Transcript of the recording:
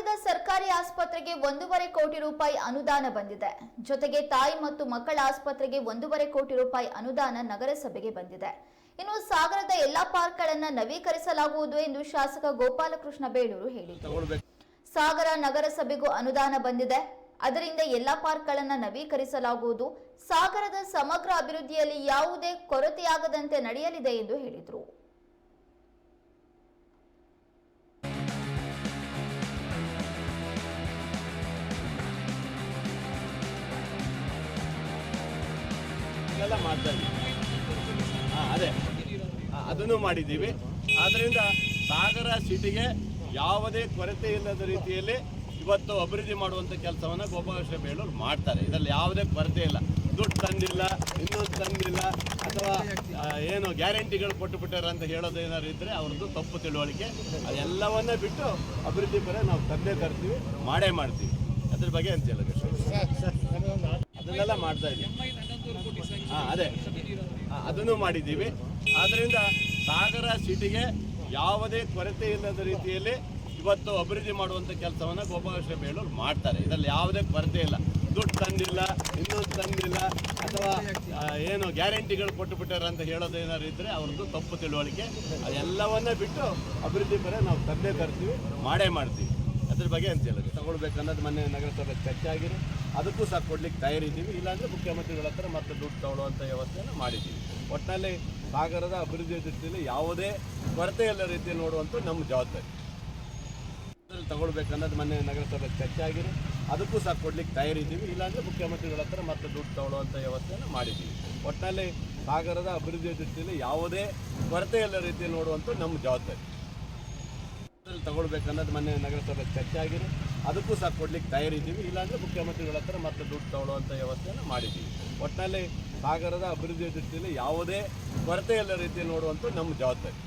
ಸಾಗರದ ಸರ್ಕಾರಿ ಆಸ್ಪತ್ರೆಗೆ ಒಂದೂವರೆ ಕೋಟಿ ರೂಪಾಯಿ ಅನುದಾನ ಬಂದಿದೆ. ಜೊತೆಗೆ ತಾಯಿ ಮತ್ತು ಮಕ್ಕಳ ಆಸ್ಪತ್ರೆಗೆ ಒಂದೂವರೆ ಕೋಟಿ ರೂಪಾಯಿ ಅನುದಾನ ನಗರಸಭೆಗೆ ಬಂದಿದೆ. ಇನ್ನು ಸಾಗರದ ಎಲ್ಲಾ ಪಾರ್ಕ್ಗಳನ್ನು ನವೀಕರಿಸಲಾಗುವುದು ಎಂದು ಶಾಸಕ ಗೋಪಾಲಕೃಷ್ಣ ಬೇಳೂರು ಹೇಳಿದರು. ಸಾಗರ ನಗರಸಭೆಗೂ ಅನುದಾನ ಬಂದಿದೆ. ಅದರಿಂದ ಎಲ್ಲಾ ಪಾರ್ಕ್ಗಳನ್ನು ನವೀಕರಿಸಲಾಗುವುದು. ಸಾಗರದ ಸಮಗ್ರ ಅಭಿವೃದ್ಧಿಯಲ್ಲಿ ಯಾವುದೇ ಕೊರತೆಯಾಗದಂತೆ ನಡೆಯಲಿದೆ ಎಂದು ಹೇಳಿದರು. ಎಲ್ಲ ಮಾಡ್ತಾ ಇದ್ದೀವಿ ಅದೇ ಅದನ್ನು ಮಾಡಿದ್ದೀವಿ ಆದ್ದರಿಂದ ಸಾಗರ ಸಿಟಿಗೆ ಯಾವುದೇ ಕೊರತೆ ಇಲ್ಲದ ರೀತಿಯಲ್ಲಿ ಇವತ್ತು ಅಭಿವೃದ್ಧಿ ಮಾಡುವಂಥ ಕೆಲಸವನ್ನು ಗೋಪಾಲಕೃಷ್ಣ ಬೇಳೂರು ಮಾಡ್ತಾರೆ ಇದರಲ್ಲಿ ಯಾವುದೇ ಕೊರತೆ ಇಲ್ಲ ದುಡ್ಡು ತಂದಿಲ್ಲ ಇನ್ನೊಂದು ತಂದಿಲ್ಲ ಅಥವಾ ಏನು ಗ್ಯಾರಂಟಿಗಳು ಕೊಟ್ಟು ಬಿಟ್ಟಾರೆ ಅಂತ ಹೇಳೋದು ಏನಾದ್ರು ಇದ್ದರೆ ಅವ್ರದ್ದು ತಪ್ಪು ತಿಳುವಳಿಕೆ ಅದೆಲ್ಲವನ್ನ ಬಿಟ್ಟು ಅಭಿವೃದ್ಧಿ ಪರ ನಾವು ತಂದೆ ತರ್ತೀವಿ ಮಾಡೇ ಮಾಡ್ತೀವಿ ಅದ್ರ ಬಗ್ಗೆ ಅಂತ ಹೇಳೋದು ಅದನ್ನೆಲ್ಲ ಮಾಡ್ತಾ ಇದ್ದೀವಿ ಹಾಂ, ಅದೇ. ಅದನ್ನು ಮಾಡಿದ್ದೀವಿ. ಆದ್ದರಿಂದ ಸಾಗರ ಸಿಟಿಗೆ ಯಾವುದೇ ಕೊರತೆ ಇಲ್ಲದ ರೀತಿಯಲ್ಲಿ ಇವತ್ತು ಅಭಿವೃದ್ಧಿ ಮಾಡುವಂಥ ಕೆಲಸವನ್ನು ಗೋಪಾಲಕೃಷ್ಣ ಬೇಳೂರು ಮಾಡ್ತಾರೆ. ಇದರಲ್ಲಿ ಯಾವುದೇ ಕೊರತೆ ಇಲ್ಲ. ದುಡ್ಡು ತಂದಿಲ್ಲ, ಇನ್ನೊಂದು ತಂದಿಲ್ಲ, ಅಥವಾ ಏನು ಗ್ಯಾರಂಟಿಗಳು ಕೊಟ್ಟು ಬಿಟ್ಟಾರ ಅಂತ ಹೇಳೋದು ಏನಾದ್ರು ಇದ್ದರೆ ಅವ್ರದ್ದು ತಪ್ಪು ತಿಳುವಳಿಕೆ. ಅದೆಲ್ಲವನ್ನ ಬಿಟ್ಟು ಅಭಿವೃದ್ಧಿ ಪರ ನಾವು ತಂದೆ ತರ್ತೀವಿ, ಮಾಡೇ ಮಾಡ್ತೀವಿ. ಅದ್ರ ಬಗ್ಗೆ ಅಂತ ಹೇಳೋದು? ತಗೊಳ್ಬೇಕನ್ನೋದು ಮೊನ್ನೆ ನಗರಸಭೆ ಚರ್ಚೆ ಆಗಿದೆ ಅದಕ್ಕೂ ಸಹ ಕೊಡ್ಲಿಕ್ಕೆ ತಯಾರಿದ್ದೀವಿ ಇಲ್ಲಾಂದ್ರೆ ಮುಖ್ಯಮಂತ್ರಿಗಳ ಹತ್ರ ಮತ್ತೆ ದುಡ್ಡು ತಗೊಳ್ಳುವಂಥ ವ್ಯವಸ್ಥೆಯನ್ನು ಮಾಡಿದ್ದೀವಿ. ಒಟ್ಟಿನಲ್ಲಿ ಸಾಗರದ ಅಭಿವೃದ್ಧಿ ದೃಷ್ಟಿಯಲ್ಲಿ ಯಾವುದೇ ಕೊರತೆ ಇಲ್ಲ ರೀತಿಯಲ್ಲಿ ನೋಡುವಂಥ ನಮ್ಮ ಜವಾಬ್ದಾರಿ. ಅದ್ರಲ್ಲಿ ತಗೊಳ್ಬೇಕನ್ನೋದು ಮೊನ್ನೆ ನಗರಸಭೆ ಚರ್ಚೆ ಆಗಿದೆ. ಅದಕ್ಕೂ ಸಹ ಕೊಡ್ಲಿಕ್ಕೆ ತಯಾರಿದ್ದೀವಿ ಇಲ್ಲಾಂದ್ರೆ ಮುಖ್ಯಮಂತ್ರಿಗಳ ಹತ್ರ ಮತ್ತೆ ದುಡ್ಡು ತಗೊಳ್ಳುವಂಥ ವ್ಯವಸ್ಥೆಯನ್ನು ಮಾಡಿದ್ದೀವಿ. ಒಟ್ಟಿನಲ್ಲಿ ಸಾಗರದ ಅಭಿವೃದ್ಧಿ ದೃಷ್ಟಿಯಲ್ಲಿ ಯಾವುದೇ ಕೊರತೆ ಇಲ್ಲ ರೀತಿಯಲ್ಲಿ ನೋಡುವಂಥ ನಮ್ಮ ಜವಾಬ್ದಾರಿ. ಅದ್ರಲ್ಲಿ ತಗೊಳ್ಬೇಕನ್ನೋದು ಮೊನ್ನೆ ನಗರಸಭೆ ಚರ್ಚೆ ಆಗಿದೆ. ಅದಕ್ಕೂ ಸಹ ಕೊಡ್ಲಿಕ್ಕೆ ತಯಾರಿದ್ದೀವಿ ಇಲ್ಲಾಂದ್ರೆ ಮುಖ್ಯಮಂತ್ರಿಗಳ ಹತ್ರ ಮತ್ತೆ ದುಡ್ಡು ತಗೊಳ್ಳುವಂಥ ವ್ಯವಸ್ಥೆಯನ್ನು ಮಾಡಿದ್ದೀವಿ. ಒಟ್ಟಿನಲ್ಲಿ ಸಾಗರದ ಅಭಿವೃದ್ಧಿಯ ದೃಷ್ಟಿಯಲ್ಲಿ ಯಾವುದೇ ಕೊರತೆ ಇಲ್ಲ ರೀತಿ ನೋಡುವಂಥ ನಮ್ಮ ಜವಾಬ್ದಾರಿ.